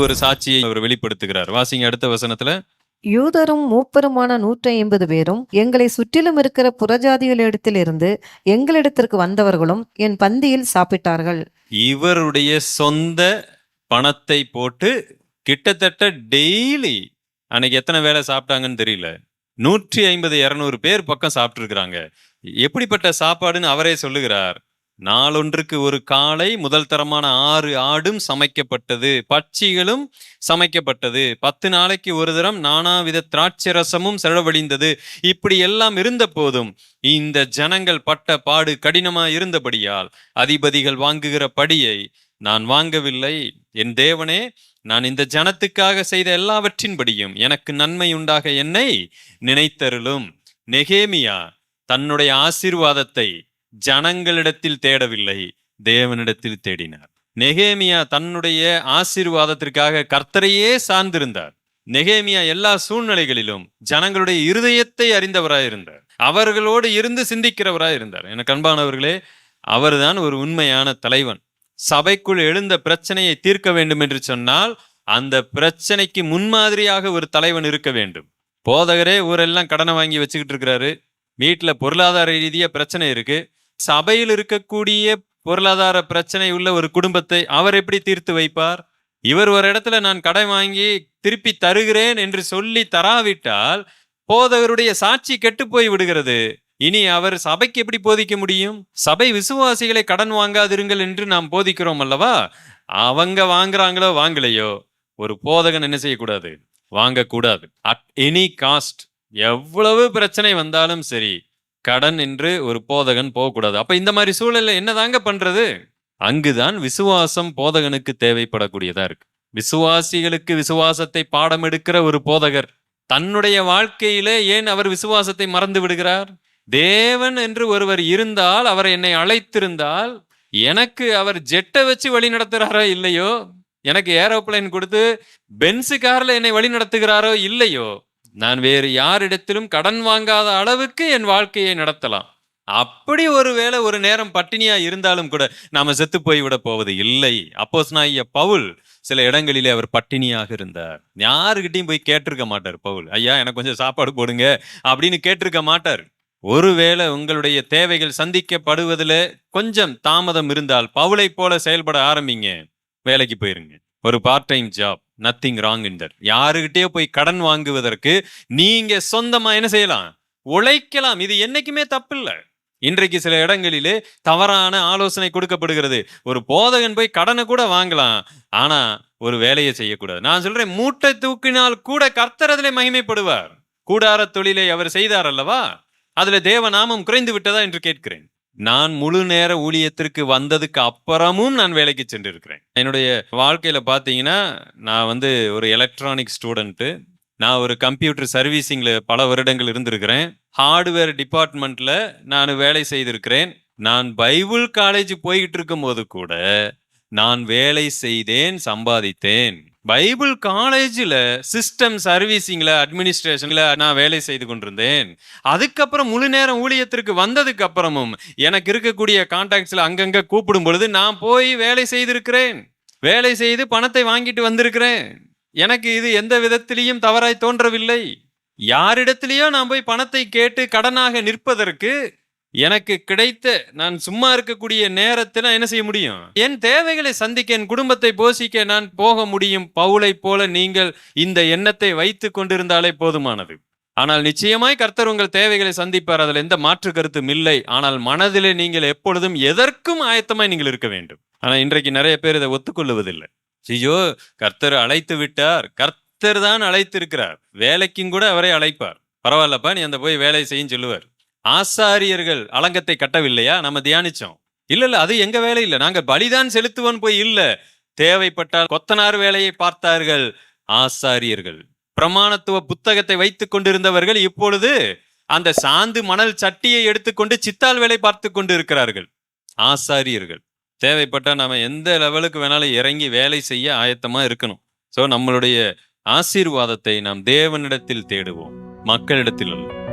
ஒரு சாட்சியை அவர் வெளிப்படுத்துகிறார். வாசிங்க அடுத்த வசனத்துல. யூதரும் மூப்பருமான நூற்றி ஐம்பது பேரும் எங்களை சுற்றிலும் இருக்கிற புறஜாதிகளிடத்திலிருந்து எங்களிடத்திற்கு வந்தவர்களும் என் பந்தியில் சாப்பிட்டார்கள். இவருடைய சொந்த பணத்தை போட்டு கிட்டத்தட்ட டெய்லி அன்னைக்கு எத்தனை வேளை சாப்பிட்டாங்கன்னு தெரியல. நூற்றி ஐம்பது இருநூறு பேர் பக்கம் சாப்பிட்டுருக்குறாங்க. எப்படிப்பட்ட சாப்பாடுன்னு அவரே சொல்லுகிறார். நாளொன்றுக்கு ஒரு காலை முதல் தரமான ஆறு ஆடும் சமைக்கப்பட்டது பட்சிகளும் சமைக்கப்பட்டது. பத்து நாளைக்கு ஒரு தரம் நானாவித திராட்சை ரசமும் செலவழிந்தது. இப்படி எல்லாம் இருந்த போதும் இந்த ஜனங்கள் பட்ட பாடு கடினமாக இருந்தபடியால் அதிபதிகள் வாங்குகிற படியை நான் வாங்கவில்லை. என் தேவனே நான் இந்த ஜனத்துக்காக செய்த எல்லாவற்றின்படியும் எனக்கு நன்மை உண்டாக என்னை நினைத்தருளும். நெகேமியா தன்னுடைய ஆசீர்வாதத்தை ஜனங்களிடத்தில் தேடவில்லை தேவனிடத்தில் தேடினார். நெகேமியா தன்னுடைய ஆசீர்வாதத்திற்காக கர்த்தரையே சார்ந்திருந்தார். நெகேமியா எல்லா சூழ்நிலைகளிலும் ஜனங்களுடைய இருதயத்தை அறிந்தவராயிருந்தார் அவர்களோடு இருந்து சிந்திக்கிறவராயிருந்தார் என கண்பானவர்களே அவர்தான் ஒரு உண்மையான தலைவன். சபைக்குள் எழுந்த பிரச்சனையை தீர்க்க வேண்டும் என்று சொன்னால் அந்த பிரச்சனைக்கு முன்மாதிரியாக ஒரு தலைவன் இருக்க வேண்டும். போதகரே ஊரெல்லாம் கடனை வாங்கி வச்சுக்கிட்டு இருக்கிறாரு. வீட்டில் பொருளாதார ரீதியா பிரச்சனை இருக்கு. சபையில் இருக்கக்கூடிய பொருளாதார பிரச்சனை உள்ள ஒரு குடும்பத்தை அவர் எப்படி தீர்த்து வைப்பார்? இவர் ஒரு இடத்துல நான் கடன் வாங்கி திருப்பி தருகிறேன் என்று சொல்லி தராவிட்டால் போதகருடைய சாட்சி கெட்டு போய் விடுகிறது. இனி அவர் சபைக்கு எப்படி போதிக்க முடியும்? சபை விசுவாசிகளை கடன் வாங்காதிருங்கள் என்று நாம் போதிக்கிறோம் அல்லவா? அவங்க வாங்குறாங்களோ வாங்கலையோ ஒரு போதகன் என்ன செய்யக்கூடாது? வாங்கக்கூடாது. அட் எனி காஸ்ட் எவ்வளவு பிரச்சனை வந்தாலும் சரி கடன் என்று ஒரு போதகன் போகக்கூடாது. அப்ப இந்த மாதிரி சூழல்ல என்னதாங்க பண்றது? அங்குதான் விசுவாசம் போதகனுக்கு தேவைப்படக்கூடியதா இருக்கு. விசுவாசிகளுக்கு விசுவாசத்தை பாடம் எடுக்கிற ஒரு போதகர் தன்னுடைய வாழ்க்கையிலே ஏன் அவர் விசுவாசத்தை மறந்து விடுகிறார்? தேவன் என்று ஒருவர் இருந்தால் அவர் என்னை அழைத்திருந்தால் எனக்கு அவர் ஜெட்டை வச்சு வழி நடத்துகிறாரோ இல்லையோ? எனக்கு ஏரோப்ளேன் கொடுத்து பென்ஸு கார்ல என்னை வழி நடத்துகிறாரோ இல்லையோ? நான் வேறு யாரிடத்திலும் கடன் வாங்காத அளவுக்கு என் வாழ்க்கையை நடத்தலாம். அப்படி ஒருவேளை ஒரு நேரம் பட்டினியா இருந்தாலும் கூட நாம செத்து போய்விட போவது இல்லை. அப்போஸ் நான் பவுல் சில இடங்களிலே அவர் பட்டினியாக இருந்தார். யாருக்கிட்டையும் போய் கேட்டிருக்க மாட்டார் பவுல். ஐயா எனக்கு கொஞ்சம் சாப்பாடு போடுங்க அப்படின்னு கேட்டிருக்க மாட்டார். ஒருவேளை உங்களுடைய தேவைகள் சந்திக்கப்படுவதில் கொஞ்சம் தாமதம் இருந்தால் பவுலை போல செயல்பட ஆரம்பிங்க. வேலைக்கு போயிருங்க. ஒரு part time job nothing wrong in that போய் கடன் வாங்குவதற்கு நீங்க சொந்தமா என்ன செய்யலாம்? உழைக்கலாம். இது என்னைக்குமே தப்பில்லை. இன்றைக்கு சில இடங்களிலே தவறான ஆலோசனை கொடுக்கப்படுகிறது. ஒரு போதகன் போய் கடனை கூட வாங்கலாம். ஆனா ஒரு வேலையை செய்யக்கூடாது. நான் சொல்றேன் மூட்டை தூக்கினால் கூட கர்த்தரதிலே மகிமைப்படுவார். கூடார தொழிலை அவர் செய்தார் அல்லவா? அதுல தேவநாமம் குறைந்து விட்டதா என்று கேட்கிறேன். நான் முழு நேர ஊழியத்திற்கு வந்ததுக்கு அப்புறமும் நான் வேலைக்கு சென்றிருக்கிறேன். என்னுடைய வாழ்க்கையில பாத்தீங்கன்னா நான் வந்து ஒரு எலக்ட்ரானிக் ஸ்டூடெண்ட்டு நான் ஒரு கம்ப்யூட்டர் சர்வீசிங்ல பல வருடங்கள் இருந்திருக்கிறேன். ஹார்ட்வேர் டிபார்ட்மெண்ட்ல நான் வேலை செய்திருக்கிறேன். நான் பைபிள் காலேஜ் போய்கிட்டு இருக்கும்போது கூட நான் வேலை செய்தேன் சம்பாதித்தேன். பைபிள் காலேஜில் சிஸ்டம் சர்வீசிங்ல அட்மினிஸ்ட்ரேஷனில் நான் வேலை செய்து கொண்டிருந்தேன். அதுக்கப்புறம் முழு நேரம் ஊழியத்திற்கு வந்ததுக்கு அப்புறமும் எனக்கு இருக்கக்கூடிய கான்டாக்ட்ஸில் அங்கங்கே கூப்பிடும் பொழுது நான் போய் வேலை செய்திருக்கிறேன். வேலை செய்து பணத்தை வாங்கிட்டு வந்திருக்கிறேன். எனக்கு இது எந்த விதத்திலையும் தவறாய் தோன்றவில்லை. யாரிடத்திலேயோ நான் போய் பணத்தை கேட்டு கடனாக நிற்பதற்கு எனக்கு கிடைத்த நான் சும்மா இருக்கக்கூடிய நேரத்தில் நான் என்ன செய்ய முடியும்? என் தேவைகளை சந்திக்க என் குடும்பத்தை போஷிக்க நான் போக முடியும் பவுலை போல நீங்கள் இந்த எண்ணத்தை வைத்து கொண்டிருந்தாலே போதுமானது. ஆனால் நிச்சயமாய் கர்த்தர் உங்கள் தேவைகளை சந்திப்பார். அதில் எந்த மாற்று கருத்தும் இல்லை. ஆனால் மனதிலே நீங்கள் எப்பொழுதும் எதற்கும் ஆயத்தமாய் நீங்கள் இருக்க வேண்டும். ஆனால் இன்றைக்கு நிறைய பேர் இதை ஒத்துக்கொள்ளுவதில்லை ஐயோ கர்த்தர் அழைத்து விட்டார். கர்த்தர் தான் அழைத்திருக்கிறார். வேலைக்கும் கூட அவரை அழைப்பார். பரவாயில்லப்பா நீ அந்த போய் வேலை செய்யும் சொல்லுவார். ஆசாரியர்கள் அலங்கத்தை கட்டவில்லையா? நம்ம தியானிச்சோம். இல்ல இல்ல அது எங்க வேலை இல்லை நாங்க பலிதான் செலுத்துவோம் போய் இல்ல. தேவைப்பட்டால் கொத்தனார் வேலையை பார்த்தார்கள் ஆசாரியர்கள். பிரமாணத்துவ புத்தகத்தை வைத்துக் கொண்டிருந்தவர்கள் இப்பொழுது அந்த சாந்து மணல் சட்டியை எடுத்துக்கொண்டு சித்தால் வேலை பார்த்து கொண்டு இருக்கிறார்கள் ஆசாரியர்கள். தேவைப்பட்டால் நம்ம எந்த லெவலுக்கு வேணாலும் இறங்கி வேலை செய்ய ஆயத்தமா இருக்கணும். சோ நம்மளுடைய ஆசீர்வாதத்தை நாம் தேவனிடத்தில் தேடுவோம். மக்களிடத்தில் அல்ல.